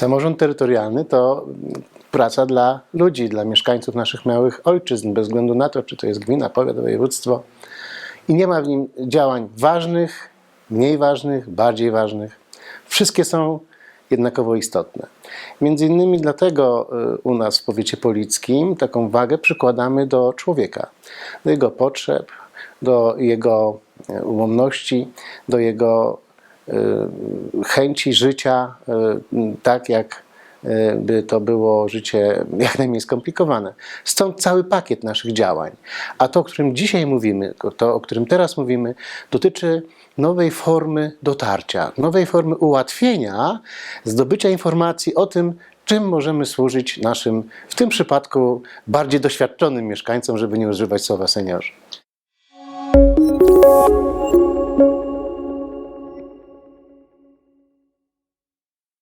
Samorząd terytorialny to praca dla ludzi, dla mieszkańców naszych małych ojczyzn, bez względu na to, czy to jest gmina, powiat, województwo. I nie ma w nim działań ważnych, mniej ważnych, bardziej ważnych. Wszystkie są jednakowo istotne. Między innymi dlatego y, u nas w powiecie polickim taką wagę przykładamy do człowieka, do jego potrzeb, do jego e, ułomności, do jego y, chęci życia y, tak, jak y, by to było życie jak najmniej skomplikowane. Stąd cały pakiet naszych działań. A to, o którym dzisiaj mówimy, to, o którym teraz mówimy, dotyczy nowej formy dotarcia, nowej formy ułatwienia zdobycia informacji o tym, czym możemy służyć naszym, w tym przypadku bardziej doświadczonym mieszkańcom, żeby nie używać słowa seniorzy.